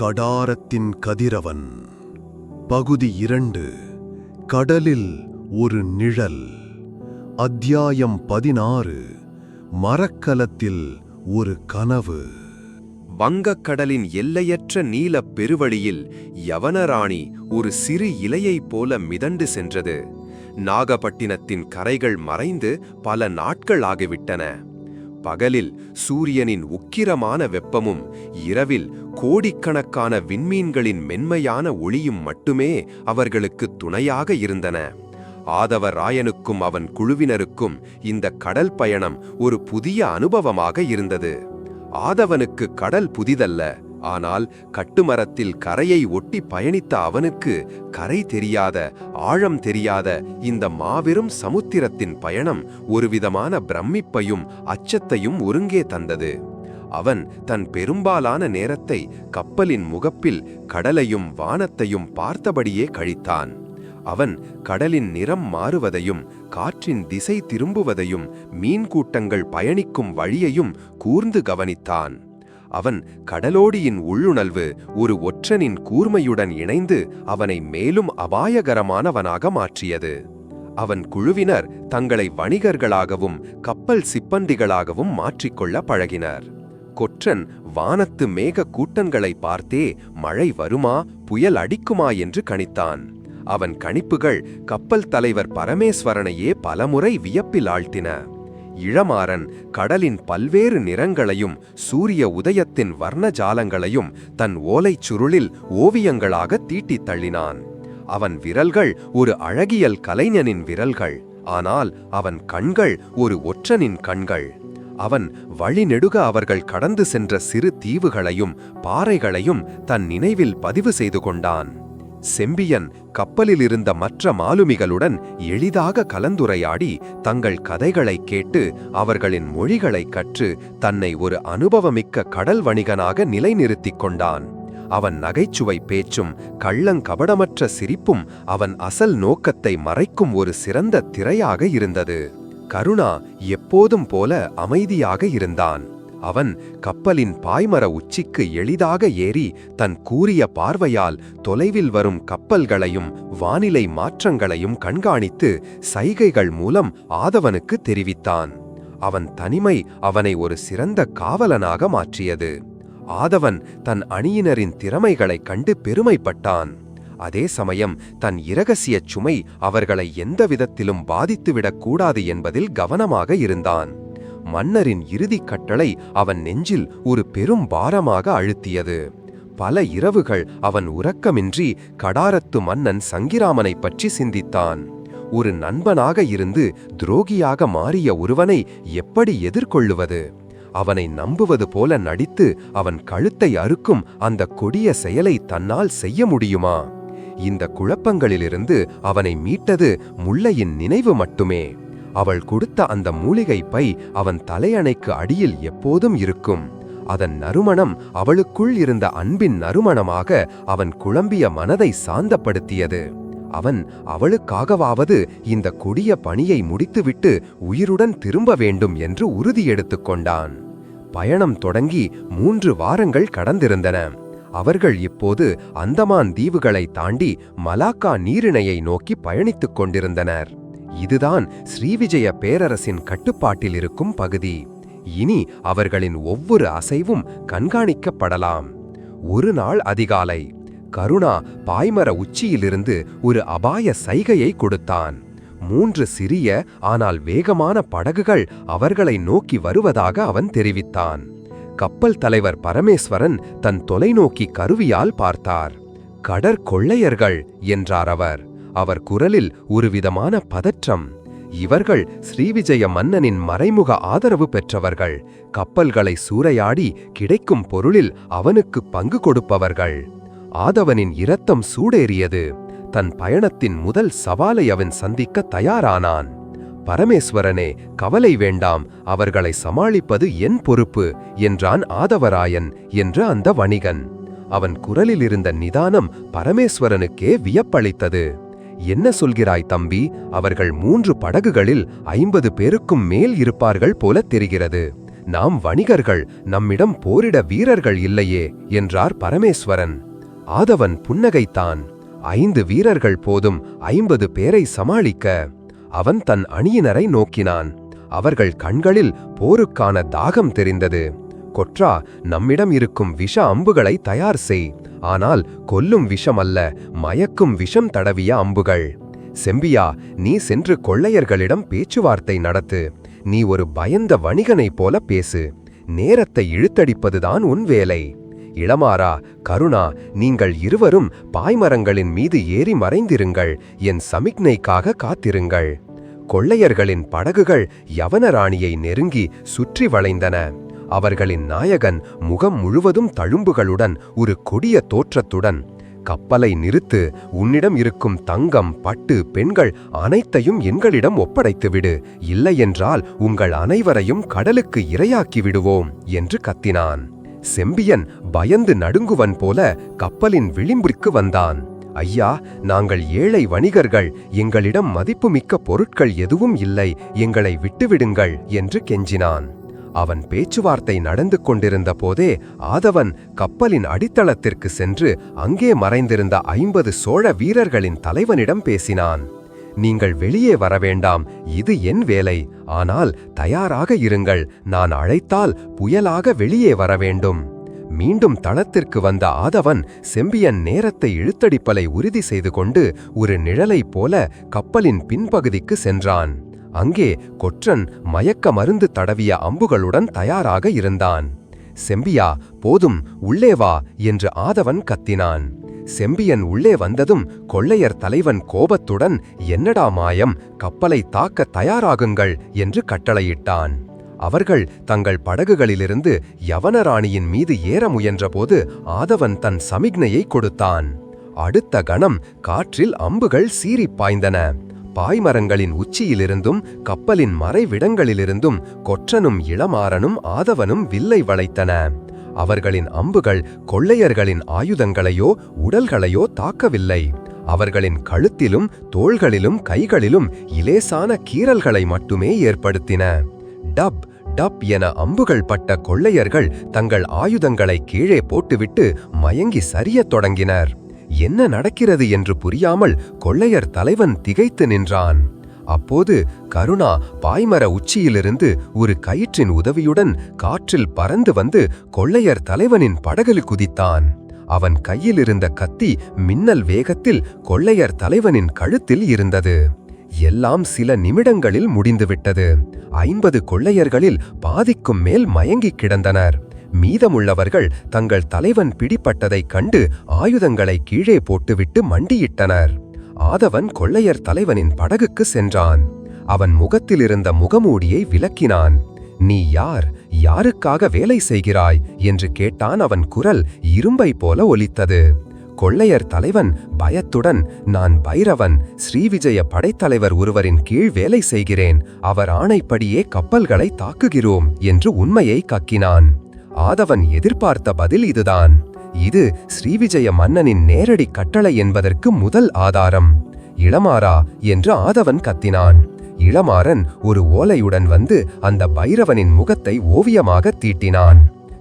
கடாரத்தின் கதிரவன். பகுதி இரண்டு. கடலில் ஒரு நிழல். அத்தியாயம் பதினாறு. மரக்கலத்தில் ஒரு கனவு. வங்கக்கடலின் எல்லையற்ற நீலப் பெருவழியில் யவனராணி ஒரு சிறு இலையைப் போல மிதண்டு சென்றது. நாகப்பட்டினத்தின் கரைகள் மறைந்து பல நாட்கள் ஆகிவிட்டன. பகலில் சூரியனின் உக்கிரமான வெப்பமும் இரவில் கோடிக்கணக்கான விண்மீன்களின் மென்மையான ஒளியும் மட்டுமே அவர்களுக்கு துணையாக இருந்தன. ஆதவ ராயனுக்கும் அவன் குழுவினருக்கும் இந்த கடல் பயணம் ஒரு புதிய அனுபவமாக இருந்தது. ஆதவனுக்கு கடல் புதிதல்ல ஆனால் கட்டுமரத்தில் கரையை ஒட்டி பயணித்த அவனுக்கு கரை தெரியாத ஆழம் தெரியாத இந்த மாபெரும் சமுத்திரத்தின் பயணம் ஒருவிதமான பிரமிப்பையும் அச்சத்தையும் ஒருங்கே தந்தது. அவன் தன் பெரும்பாலான நேரத்தை கப்பலின் முகப்பில் கடலையும் வானத்தையும் பார்த்தபடியே கழித்தான். அவன் கடலின் நிறம் மாறுவதையும் காற்றின் திசை திரும்புவதையும் மீன் கூட்டங்கள் பயணிக்கும் வழியையும் கூர்ந்து கவனித்தான். அவன் கடலோடியின் உள்ளுணர்வு ஒரு ஒற்றனின் கூர்மையுடன் இணைந்து அவனை மேலும் அபாயகரமானவனாக மாற்றியது. அவன் குழுவினர் தங்களை வணிகர்களாகவும் கப்பல் சிப்பந்திகளாகவும் மாற்றிக்கொள்ள பழகினர். கொற்றன் வானத்து மேக கூட்டங்களை பார்த்தே மழை வருமா? புயல் அடிக்குமா? என்று கணித்தான். அவன் கணிப்புகள் கப்பல் தலைவர் பரமேஸ்வரனையே பலமுறை வியப்பில் ஆழ்த்தின. இளமாறன் கடலின் பல்வேறு நிறங்களையும் சூரிய உதயத்தின் வர்ணஜாலங்களையும் தன் ஓலைச் சுருளில் ஓவியங்களாக தீட்டித் தள்ளினான். அவன் விரல்கள் ஒரு அழகியல் கலைஞனின் விரல்கள் ஆனால் அவன் கண்கள் ஒரு ஒற்றனின் கண்கள். அவன் வழிநெடுக அவர்கள் கடந்து சென்ற சிறு தீவுகளையும் பாறைகளையும் தன் நினைவில் பதிவு செய்து கொண்டான். செம்பியன் கப்பலில் இருந்த மற்ற மாலுமிகளுடன் எளிதாக கலந்துரையாடி தங்கள் கதைகளை கேட்டு அவர்களின் மொழிகளைக் கற்று தன்னை ஒரு அனுபவமிக்க கடல் வணிகனாக நிலைநிறுத்திக் கொண்டான். அவன் நகைச்சுவை பேச்சும் கள்ளங்கபடமற்ற சிரிப்பும் அவன் அசல் நோக்கத்தை மறைக்கும் ஒரு சிறந்த திரையாக இருந்தது. கருணா எப்போதும் போல அமைதியாக இருந்தான். அவன் கப்பலின் பாய்மர உச்சிக்கு எளிதாக ஏறி தன் கூறிய பார்வையால் தொலைவில் வரும் கப்பல்களையும் வானிலை மாற்றங்களையும் கண்காணித்து சைகைகள் மூலம் ஆதவனுக்கு தெரிவித்தான். அவன் தனிமை அவனை ஒரு சிறந்த காவலனாக மாற்றியது. ஆதவன் தன் அணியினரின் திறமைகளைக் கண்டு பெருமைப்பட்டான். அதே சமயம் தன் இரகசியச் சுமை அவர்களை எந்த விதத்திலும் பாதித்துவிடக் கூடாது என்பதில் கவனமாக இருந்தான். மன்னரின் இறுதிக் கட்டளை அவன் நெஞ்சில் ஒரு பெரும் பாரமாக அழுத்தியது. பல இரவுகள் அவன் உறக்கமின்றி கடாரத்து மன்னன் சங்கிராமனைப் பற்றி சிந்தித்தான். ஒரு நண்பனாக இருந்து துரோகியாக மாறிய ஒருவனை எப்படி எதிர்கொள்ளுவது? அவனை நம்புவது போல நடித்து அவன் கழுத்தை அறுக்கும் அந்த கொடிய செயலை தன்னால் செய்ய முடியுமா? இந்த குழப்பங்களிலிருந்து அவனை மீட்டது முல்லையின் நினைவு மட்டுமே. அவள் கொடுத்த அந்த மூலிகை பை அவன் தலையணைக்கு அடியில் எப்போதும் இருக்கும். அதன் நறுமணம் அவளுக்குள் இருந்த அன்பின் நறுமணமாக அவன் குழம்பிய மனதை சாந்தப்படுத்தியது. அவன் அவளுக்காகவாவது இந்த கொடிய பணியை முடித்துவிட்டு உயிருடன் திரும்ப வேண்டும் என்று உறுதி எடுத்துக் கொண்டான். பயணம் தொடங்கி மூன்று வாரங்கள் கடந்திருந்தன. அவர்கள் இப்போது அந்தமான் தீவுகளை தாண்டி மலாக்கா நீரிணையை நோக்கி பயணித்துக் கொண்டிருந்தனர். இதுதான் ஸ்ரீவிஜய பேரரசின் கட்டுப்பாட்டில் இருக்கும் பகுதி. இனி அவர்களின் ஒவ்வொரு அசைவும் கண்காணிக்கப்படலாம். ஒரு நாள் அதிகாலை கருணா பாய்மர உச்சியிலிருந்து ஒரு அபாய சைகையை கொடுத்தான். மூன்று சிறிய ஆனால் வேகமான படகுகள் அவர்களை நோக்கி வருவதாக அவன் தெரிவித்தான். கப்பல் தலைவர் பரமேஸ்வரன் தன் தொலைநோக்கி கருவியால் பார்த்தார். கடற்கொள்ளையர்கள் என்றார் அவர். அவர் குரலில் ஒருவிதமான பதற்றம். இவர்கள் ஸ்ரீவிஜய மன்னனின் மறைமுக ஆதரவு பெற்றவர்கள். கப்பல்களை சூறையாடி கிடைக்கும் பொருளில் அவனுக்கு பங்கு கொடுப்பவர்கள். ஆதவனின் இரத்தம் சூடேறியது. தன் பயணத்தின் முதல் சவாலை அவன் சந்திக்க தயாரானான். பரமேஸ்வரனே கவலை வேண்டாம். அவர்களை சமாளிப்பது என் பொறுப்பு என்றான் ஆதவராயன் என்று அந்த வணிகன். அவன் குரலில் இருந்த நிதானம் பரமேஸ்வரனுக்கே வியப்பளித்தது. என்ன சொல்கிறாய் தம்பி? அவர்கள் மூன்று படகுகளில் ஐம்பது பேருக்கும் மேல் இருப்பார்கள் போல தெரிகிறது. நாம் வணிகர்கள் நம்மிடம் போரிட வீரர்கள் இல்லையே என்றார் பரமேஸ்வரன். ஆதவன் புன்னகைத்தான். ஐந்து வீரர்கள் போதும் ஐம்பது பேரை சமாளிக்க. அவன் தன் அணியினரை நோக்கினான். அவர்கள் கண்களில் போருக்கான தாகம் தெரிந்தது. கொற்றா நம்மிடம் இருக்கும் விஷ அம்புகளை தயார் செய். ஆனால் கொல்லும் விஷம் அல்ல மயக்கும் விஷம் தடவிய அம்புகள். செம்பியா நீ சென்று கொள்ளையர்களிடம் பேச்சுவார்த்தை நடத்து. நீ ஒரு பயந்த வணிகனைப் போல பேசு. நேரத்தை இழுத்தடிப்பதுதான் உன் வேலை. இளமாரா கருணா நீங்கள் இருவரும் பாய்மரங்களின் மீது ஏறி மறைந்திருங்கள். என் சமிக்ஞைக்காக காத்திருங்கள். கொள்ளையர்களின் படகுகள் யவனராணியை நெருங்கி சுற்றி வளைந்தன. அவர்களின் நாயகன் முகம் முழுவதும் தழும்புகளுடன் ஒரு கொடிய தோற்றத்துடன். கப்பலை நிறுத்து உன்னிடம் இருக்கும் தங்கம் பட்டு பெண்கள் அனைத்தையும் எங்களிடம் ஒப்படைத்துவிடு. இல்லையென்றால் உங்கள் அனைவரையும் கடலுக்கு இரையாக்கி விடுவோம் என்று கத்தினான். செம்பியன் பயந்து நடுங்குவன் போல கப்பலின் விளிம்பிற்கு வந்தான். ஐயா நாங்கள் ஏழை வணிகர்கள். எங்களிடம் மதிப்புமிக்க பொருட்கள் எதுவும் இல்லை. எங்களை விட்டுவிடுங்கள் என்று கெஞ்சினான். அவன் பேச்சுவார்த்தை நடந்து கொண்டிருந்த போதே ஆதவன் கப்பலின் அடித்தளத்திற்கு சென்று அங்கே மறைந்திருந்த ஐம்பது சோழ வீரர்களின் தலைவனிடம் பேசினான். நீங்கள் வெளியே வர வேண்டாம் இது என் வேலை. ஆனால் தயாராக இருங்கள் நான் அழைத்தால் புயலாக வெளியே வர வேண்டும் மீண்டும் தளத்திற்கு வந்த ஆதவன் செம்பியன் நேரத்தை இழுத்தடிப்பலை உறுதி செய்து கொண்டு ஒரு நிழலைப் போல கப்பலின் பின்பகுதிக்கு சென்றான். அங்கே கொற்றன் மயக்க மருந்து தடவிய அம்புகளுடன் தயாராக இருந்தான். செம்பியா போதும் உள்ளே வா என்று ஆதவன் கத்தினான். செம்பியன் உள்ளே வந்ததும் கொள்ளையர் தலைவன் கோபத்துடன் என்னடா மாயம் கப்பலை தாக்க தயாராகுங்கள் என்று கட்டளையிட்டான். அவர்கள் தங்கள் படகுகளிலிருந்து யவனராணியின் மீது ஏற முயன்றபோது ஆதவன் தன் சமிக்னையை கொடுத்தான். அடுத்த கணம் காற்றில் அம்புகள் சீறிப் பாய்ந்தன. பாய்மரங்களின் உச்சியிலிருந்தும் கப்பலின் மறைவிடங்களிலிருந்தும் கொற்றனும் இளமாறனும் ஆதவனும் வில்லை வளைத்தன. அவர்களின் அம்புகள் கொள்ளையர்களின் ஆயுதங்களையோ உடல்களையோ தாக்கவில்லை. அவர்களின் கழுத்திலும் தோள்களிலும் கைகளிலும் இலேசான கீறல்களை மட்டுமே ஏற்படுத்தின. டப் டப் என அம்புகள் பட்ட கொள்ளையர்கள் தங்கள் ஆயுதங்களை கீழே போட்டுவிட்டு மயங்கி சரியத் தொடங்கினர். என்ன நடக்கிறது என்று புரியாமல் கொள்ளையர் தலைவன் திகைத்து நின்றான். அப்போது கருணா பாய்மர உச்சியிலிருந்து ஒரு கயிற்றின் உதவியுடன் காற்றில் பறந்து வந்து கொள்ளையர் தலைவனின் படகில் குதித்தான். அவன் கையில் இருந்த கத்தி மின்னல் வேகத்தில் கொள்ளையர் தலைவனின் கழுத்தில் இருந்தது. எல்லாம் சில நிமிடங்களில் முடிந்துவிட்டது. ஐம்பது கொள்ளையர்களில் பாதிக்கும் மேல் மயங்கிக் கிடந்தனர். மீதமுள்ளவர்கள் தங்கள் தலைவன் பிடிப்பட்டதைக் கண்டு ஆயுதங்களை கீழே போட்டுவிட்டு மண்டியிட்டனர். ஆதவன் கொள்ளையர் தலைவனின் படகுக்கு சென்றான். அவன் முகத்திலிருந்த முகமூடியை விலக்கினான் நீ யார்? யாருக்காக வேலை செய்கிறாய்? என்று கேட்டான் அவன் குரல் இரும்பை போல ஒலித்தது. கொள்ளையர் தலைவன் பயத்துடன். நான் பைரவன். ஸ்ரீவிஜய படைத்தலைவர் ஒருவரின் கீழ் வேலை செய்கிறேன். அவர் ஆணைப்படியே கப்பல்களை தாக்குகிறோம் என்று உண்மையை கக்கினான். ஆதவன் எதிர்பார்த்த பதில் இதுதான். இது ஸ்ரீவிஜய மன்னனின் நேரடி கட்டளை என்பதற்கு முதல் ஆதாரம். இளமாறா என்று ஆதவன் கத்தினான். இளமாறன் ஒரு ஓலையுடன் வந்து அந்த பைரவனின் முகத்தை ஓவியமாக தீட்டினான்.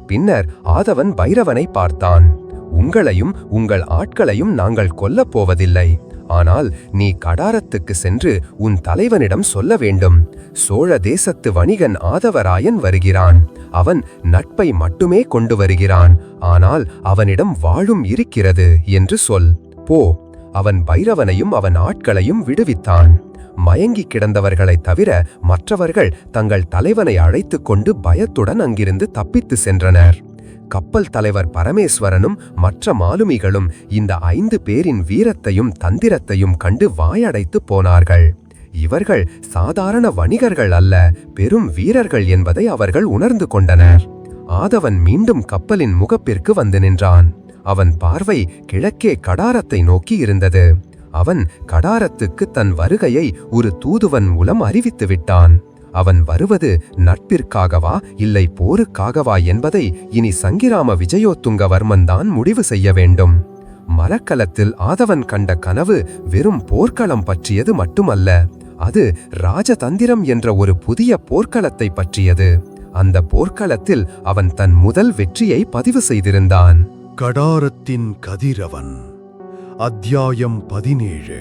பின்னர் ஆதவன் பைரவனை பார்த்தான். உங்களையும் உங்கள் ஆட்களையும் நாங்கள் கொல்லப் போவதில்லை. ஆனால் நீ கடாரத்துக்கு சென்று உன் தலைவனிடம் சொல்ல வேண்டும். சோழ தேசத்து வணிகன் ஆதவராயன் வருகிறான். அவன் நட்பை மட்டுமே கொண்டு வருகிறான். ஆனால் அவனிடம் வாழும் இருக்கிறது என்று சொல். போ. அவன் பைரவனையும் அவன் ஆட்களையும் விடுவித்தான். மயங்கி கிடந்தவர்களைத் தவிர மற்றவர்கள் தங்கள் தலைவனை அழைத்துக் கொண்டு பயத்துடன் அங்கிருந்து தப்பித்து சென்றனர். கப்பல் தலைவர் பரமேஸ்வரனும் மற்ற மாலுமிகளும் இந்த ஐந்து பேரின் வீரத்தையும் தந்திரத்தையும் கண்டு வாயடைத்து போனார்கள். இவர்கள் சாதாரண வணிகர்கள் அல்ல பெரும் வீரர்கள் என்பதை அவர்கள் உணர்ந்து கொண்டனர். ஆதவன் மீண்டும் கப்பலின் முகப்பிற்கு வந்து நின்றான். அவன் பார்வை கிழக்கே கடாரத்தை நோக்கி இருந்தது. அவன் கடாரத்துக்கு தன் வருகையை ஒரு தூதுவன் மூலம் அறிவித்து விட்டான். அவன் வருவது நட்பிற்காகவா இல்லை போருக்காகவா என்பதை இனி சங்கிராம விஜயோத்துங்கவர்மன் தான் முடிவு செய்ய வேண்டும். மரக்கலத்தில் ஆதவன் கண்ட கனவு வெறும் போர்க்களம் பற்றியது மட்டுமல்ல அது ராஜதந்திரம் என்ற ஒரு புதிய போர்க்களத்தை பற்றியது. அந்த போர்க்களத்தில் அவன் தன் முதல் வெற்றியை பதிவு செய்திருந்தான். கடாரத்தின் கதிரவன் அத்தியாயம் பதினேழு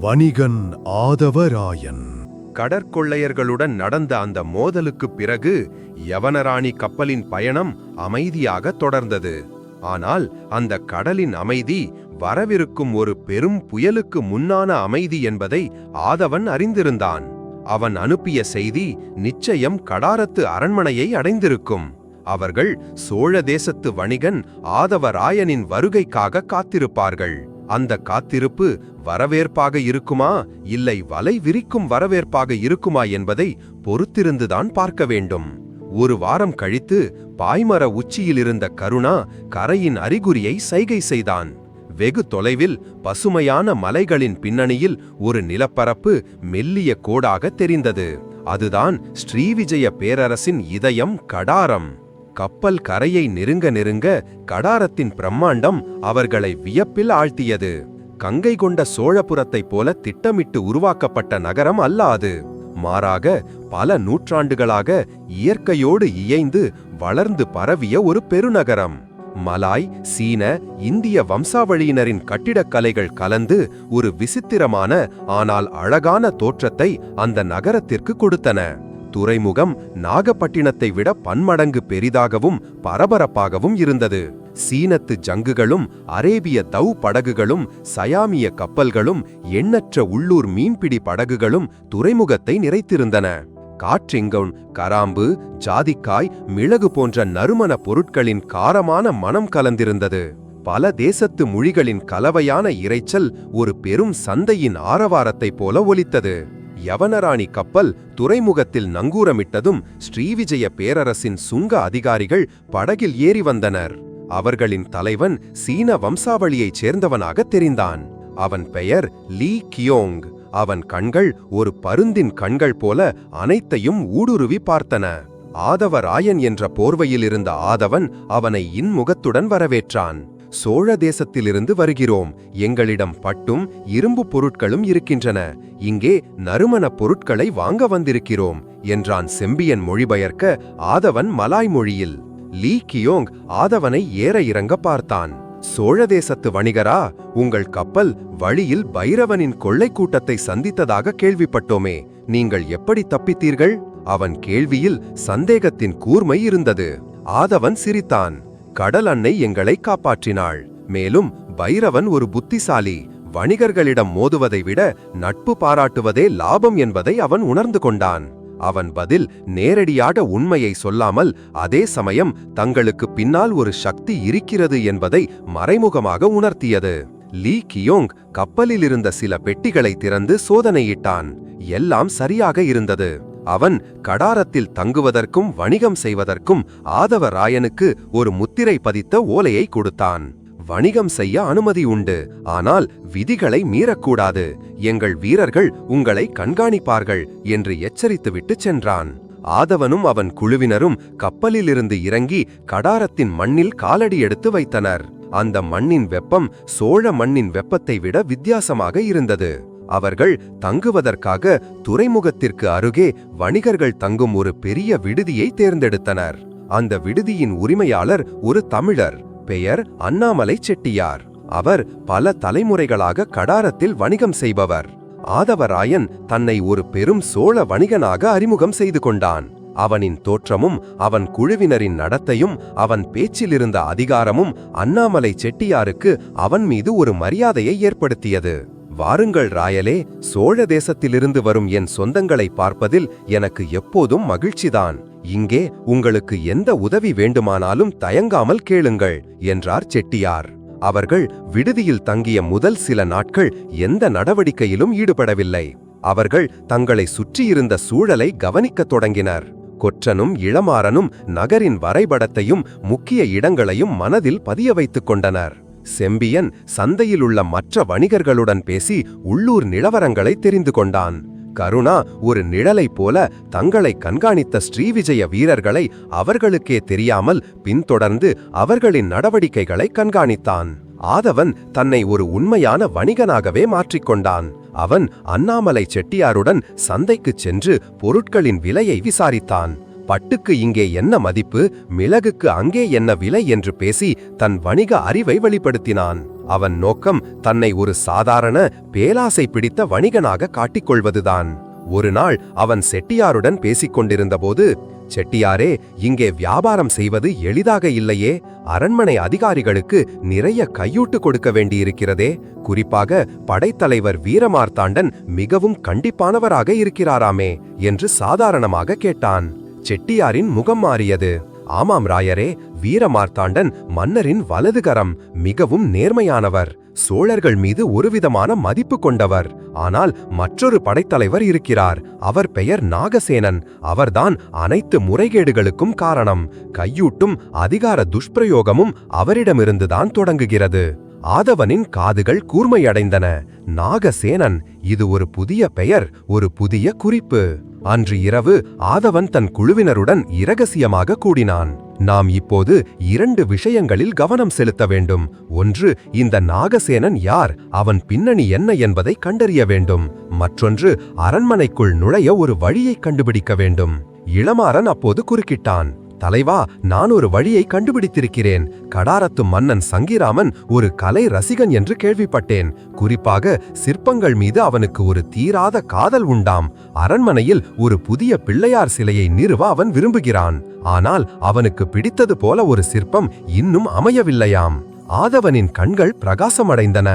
வணிகன் ஆதவராயன். கடற்கொள்ளையர்களுடன் நடந்த அந்த மோதலுக்குப் பிறகு யவனராணி கப்பலின் பயணம் அமைதியாக தொடர்ந்தது. ஆனால் அந்த கடலின் அமைதி வரவிருக்கும் ஒரு பெரும் புயலுக்கு முன்னான அமைதி என்பதை ஆதவன் அறிந்திருந்தான். அவன் அனுப்பிய செய்தி நிச்சயம் கடாரத்து அரண்மனையை அடைந்திருக்கும். அவர்கள் சோழ தேசத்து வணிகன் ஆதவராயனின் வருகைக்காக காத்திருப்பார்கள். அந்த காத்திருப்பு வரவேற்பாக இருக்குமா? இல்லை வலை விரிக்கும் வரவேற்பாக இருக்குமா என்பதை பொறுத்திருந்துதான் பார்க்க வேண்டும். ஒரு வாரம் கழித்து பாய்மர உச்சியில் இருந்த கருணா கரையின் அறிகுறியை சைகை செய்தான். வெகு தொலைவில் பசுமையான மலைகளின் பின்னணியில் ஒரு நிலப்பரப்பு மெல்லிய கோடாக தெரிந்தது. அதுதான் ஸ்ரீவிஜய பேரரசின் இதயம் கடாரம். கப்பல் கரையை நெருங்க நெருங்க கடாரத்தின் பிரம்மாண்டம் அவர்களை வியப்பில் ஆழ்த்தியது. கங்கை கொண்ட சோழபுரத்தைப் போல திட்டமிட்டு உருவாக்கப்பட்ட நகரம் அல்ல அது மாறாக பல நூற்றாண்டுகளாக இயற்கையோடு இயைந்து வளர்ந்து பரவிய ஒரு பெருநகரம். மலாய் சீன இந்திய வம்சாவளியினரின் கட்டிடக்கலைகள் கலந்து ஒரு விசித்திரமான ஆனால் அழகான தோற்றத்தை அந்த நகரத்திற்கு கொடுத்தன. துறைமுகம் நாகப்பட்டினத்தை விட பன்மடங்கு பெரிதாகவும் பரபரப்பாகவும் இருந்தது. சீனத்து ஜங்குகளும் அரேபிய தவ் படகுகளும் சயாமிய கப்பல்களும் எண்ணற்ற உள்ளூர் மீன்பிடி படகுகளும் துறைமுகத்தை நிறைத்திருந்தன. காற்றிங்கவுன் கராம்பு ஜாதிக்காய் மிளகு போன்ற நறுமண பொருட்களின் காரமான மனம் கலந்திருந்தது. பல தேசத்து மொழிகளின் கலவையான இரைச்சல் ஒரு பெரும் சந்தையின் ஆரவாரத்தைப் போல ஒலித்தது. யவனராணி கப்பல் துறைமுகத்தில் நங்கூரமிட்டதும் ஸ்ரீவிஜய பேரரசின் சுங்க அதிகாரிகள் படகில் ஏறி வந்தனர். அவர்களின் தலைவன் சீன வம்சாவளியைச் சேர்ந்தவனாக தெரிந்தான். அவன் பெயர் லீ கியோங். அவன் கண்கள் ஒரு பருந்தின் கண்கள் போல அனைத்தையும் ஊடுருவி பார்த்தன. ஆதவராயன் என்ற போர்வையில் இருந்த ஆதவன் அவனை இன்முகத்துடன் வரவேற்றான். சோழ தேசத்திலிருந்து வருகிறோம். எங்களிடம் பட்டும் இரும்பு பொருட்களும் இருக்கின்றன. இங்கே நறுமணப் பொருட்களை வாங்க வந்திருக்கிறோம் என்றான் செம்பியன் மொழிபெயர்க்க ஆதவன் மலாய் மொழியில். லீ கியோங் ஆதவனை ஏற இறங்க பார்த்தான். சோழ தேசத்து வணிகரா உங்கள் கப்பல் வழியில் பைரவனின் கொள்ளை கூட்டத்தை சந்தித்ததாக கேள்விப்பட்டோமே நீங்கள் எப்படி தப்பித்தீர்கள்? அவன் கேள்வியில் சந்தேகத்தின் கூர்மை இருந்தது. ஆதவன் சிரித்தான். கடல் அன்னை எங்களை காப்பாற்றினாள். மேலும் பைரவன் ஒரு புத்திசாலி. வணிகர்களிடம் மோதுவதை விட நட்பு பாராட்டுவதே லாபம் என்பதை அவன் உணர்ந்து கொண்டான். அவன் பதில் நேரடியாக உண்மையை சொல்லாமல் அதே சமயம் தங்களுக்கு பின்னால் ஒரு சக்தி இருக்கிறது என்பதை மறைமுகமாக உணர்த்தியது. லீ கியோங் கப்பலில் இருந்த சில பெட்டிகளை திறந்து சோதனையிட்டான். எல்லாம் சரியாக இருந்தது. அவன் கடாரத்தில் தங்குவதற்கும் வணிகம் செய்வதற்கும் ஆதவராயனுக்கு ஒரு முத்திரை பதித்த ஓலையை கொடுத்தான். வணிகம் செய்ய அனுமதி உண்டு. ஆனால் விதிகளை மீறக்கூடாது. எங்கள் வீரர்கள் உங்களை கண்காணிப்பார்கள் என்று எச்சரித்துவிட்டு சென்றான். ஆதவனும் அவன் குழுவினரும் கப்பலிலிருந்து இறங்கி கடாரத்தின் மண்ணில் காலடி எடுத்து வைத்தனர். அந்த மண்ணின் வெப்பம் சோழ மண்ணின் வெப்பத்தை விட வித்தியாசமாக இருந்தது. அவர்கள் தங்குவதற்காக துறைமுகத்திற்கு அருகே வணிகர்கள் தங்கும் ஒரு பெரிய விடுதியை தேர்ந்தெடுத்தனர். அந்த விடுதியின் உரிமையாளர் ஒரு தமிழர் பெயர் அண்ணாமலை செட்டியார். அவர் பல தலைமுறைகளாக கடாரத்தில் வணிகம் செய்பவர். ஆதவராயன் தன்னை ஒரு பெரும் சோழ வணிகனாக அறிமுகம் செய்து கொண்டான். அவனின் தோற்றமும் அவன் குழுவினரின் நடத்தையும் அவன் பேச்சிலிருந்த அதிகாரமும் அண்ணாமலை செட்டியாருக்கு அவன் மீது ஒரு மரியாதையை ஏற்படுத்தியது. வாருங்கள் ராயலே சோழ தேசத்திலிருந்து வரும் என் சொந்தங்களை பார்ப்பதில் எனக்கு எப்போதும் மகிழ்ச்சிதான். இங்கே உங்களுக்கு எந்த உதவி வேண்டுமானாலும் தயங்காமல் கேளுங்கள் என்றார் செட்டியார். அவர்கள் விடுதியில் தங்கிய முதல் சில நாட்கள் எந்த நடவடிக்கையிலும் ஈடுபடவில்லை. அவர்கள் தங்களை சுற்றியிருந்த சூழலை கவனிக்கத் தொடங்கினர். கொற்றனும் இளமாறனும் நகரின் வரைபடத்தையும் முக்கிய இடங்களையும் மனதில் பதிய வைத்துக் கொண்டனர். செம்பியன் சந்தையில் உள்ள மற்ற வணிகர்களுடன் பேசி உள்ளூர் நிலவரங்களை தெரிந்து கொண்டான். கருணா ஒரு நிழலைப் போல தங்களை கண்காணித்த ஸ்ரீவிஜய வீரர்களை அவர்களுக்கே தெரியாமல் பின்தொடர்ந்து அவர்களின் நடவடிக்கைகளை கண்காணித்தான். ஆதவன் தன்னை ஒரு உண்மையான வணிகனாகவே மாற்றிக்கொண்டான் அவன் அண்ணாமலை செட்டியாருடன் சந்தைக்குச் சென்று பொருட்களின் விலையை விசாரித்தான். பட்டுக்கு இங்கே என்ன மதிப்பு மிளகுக்கு அங்கே என்ன விலை என்று பேசி தன் வணிக அறிவை வெளிப்படுத்தினான். அவன் நோக்கம் தன்னை ஒரு சாதாரண பேலாசை பிடித்த வணிகனாக காட்டிக்கொள்வதுதான். ஒரு நாள் அவன் செட்டியாருடன் பேசிக் கொண்டிருந்தபோது செட்டியாரே இங்கே வியாபாரம் செய்வது எளிதாக இல்லையே. அரண்மனை அதிகாரிகளுக்கு நிறைய கையூட்டு கொடுக்க வேண்டியிருக்கிறதே. குறிப்பாக படைத்தலைவர் வீரமார்த்தாண்டன் மிகவும் கண்டிப்பானவராக இருக்கிறாராமே என்று சாதாரணமாக கேட்டான். செட்டியாரின் முகம் மாறியது. ஆமாம் ராயரே வீரமார்த்தாண்டன் மன்னரின் வலதுகரம் மிகவும் நேர்மையானவர். சோழர்கள் மீது ஒருவிதமான மதிப்பு கொண்டவர். ஆனால் மற்றொரு படைத்தலைவர் இருக்கிறார். அவர் பெயர் நாகசேனன். அவர்தான் அனைத்து முறைகேடுகளுக்கும் காரணம். கையூட்டும் அதிகார துஷ்பிரயோகமும் அவரிடமிருந்துதான் தொடங்குகிறது. ஆதவனின் காதுகள் கூர்மையடைந்தன. நாகசேனன் இது ஒரு புதிய பெயர் ஒரு புதிய குறிப்பு. அன்று இரவு ஆதவன் தன் குழுவினருடன் இரகசியமாக கூடினான். நாம் இப்போது இரண்டு விஷயங்களில் கவனம் செலுத்த வேண்டும். ஒன்று இந்த நாகசேனன் யார்? அவன் பின்னணி என்ன என்பதை கண்டறிய வேண்டும். மற்றொன்று அரண்மனைக்குள் நுழைய ஒரு வழியை கண்டுபிடிக்க வேண்டும். இளமாறன் அப்போது குறுக்கிட்டான். தலைவா நான் ஒரு வழியை கண்டுபிடித்திருக்கிறேன். கடாரத்து மன்னன் சங்கிராமன் ஒரு கலை ரசிகன் என்று கேள்விப்பட்டேன். குறிப்பாக சிற்பங்கள் மீது அவனுக்கு ஒரு தீராத காதல் உண்டாம். அரண்மனையில் ஒரு புதிய பிள்ளையார் சிலையை நிறுவ அவன் விரும்புகிறான். ஆனால் அவனுக்கு பிடித்தது போல ஒரு சிற்பம் இன்னும் அமையவில்லையாம். ஆதவனின் கண்கள் பிரகாசமடைந்தன.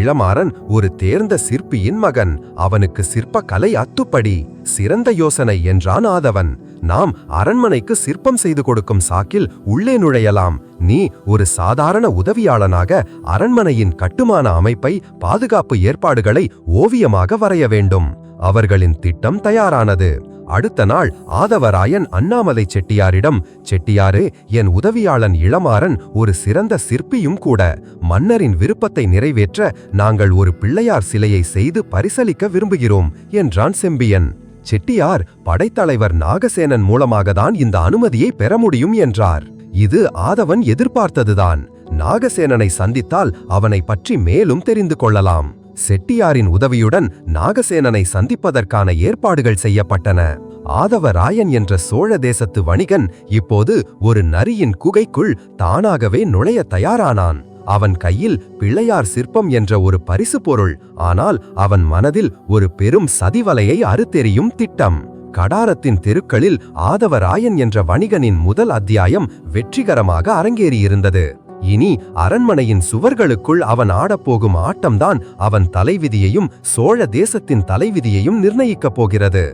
இளமாறன் ஒரு தேர்ந்த சிற்பியின் மகன். அவனுக்கு சிற்ப கலை அத்துப்படி. சிறந்த யோசனை என்றான் ஆதவன். நாம் அரண்மனைக்கு சிற்பம் செய்து கொடுக்கும் சாக்கில் உள்ளே நுழையலாம். நீ ஒரு சாதாரண உதவியாளனாக அரண்மனையின் கட்டுமான அமைப்பை பாதுகாப்பு ஏற்பாடுகளை ஓவியமாக வரைய வேண்டும். அவர்களின் திட்டம் தயாரானது. அடுத்த நாள் ஆதவராயன் அண்ணாமலை செட்டியாரிடம் செட்டியாரு என் உதவியாளன் இளமாறன் ஒரு சிறந்த சிற்பியும் கூட. மன்னரின் விருப்பத்தை நிறைவேற்ற நாங்கள் ஒரு பிள்ளையார் சிலையை செய்து பரிசளிக்க விரும்புகிறோம் என்றான் செம்பியன். செட்டியார் படைத்தலைவர் நாகசேனன் மூலமாகத்தான் இந்த அனுமதியை பெற முடியும் என்றார். இது ஆதவன் எதிர்பார்த்ததுதான். நாகசேனனை சந்தித்தால் அவனை பற்றி மேலும் தெரிந்து கொள்ளலாம். செட்டியாரின் உதவியுடன் நாகசேனனை சந்திப்பதற்கான ஏற்பாடுகள் செய்யப்பட்டன. ஆதவராயன் என்ற சோழ தேசத்து வணிகன் இப்போது ஒரு நரியின் குகைக்குள் தானாகவே நுழைய தயாரானான். அவன் கையில் பிள்ளையார் சிற்பம் என்ற ஒரு பரிசு பொருள். ஆனால் அவன் மனதில் ஒரு பெரும் சதிவலையை அறுத்தெறியும் திட்டம். கடாரத்தின் தெருக்களில் ஆதவராயன் என்ற வணிகனின் முதல் அத்தியாயம் வெற்றிகரமாக அரங்கேறியிருந்தது. இனி அரண்மனையின் சுவர்களுக்குள் அவன் ஆடப்போகும் ஆட்டம்தான் அவன் தலைவிதியையும் சோழ தேசத்தின் தலைவிதியையும் நிர்ணயிக்கப் போகிறது.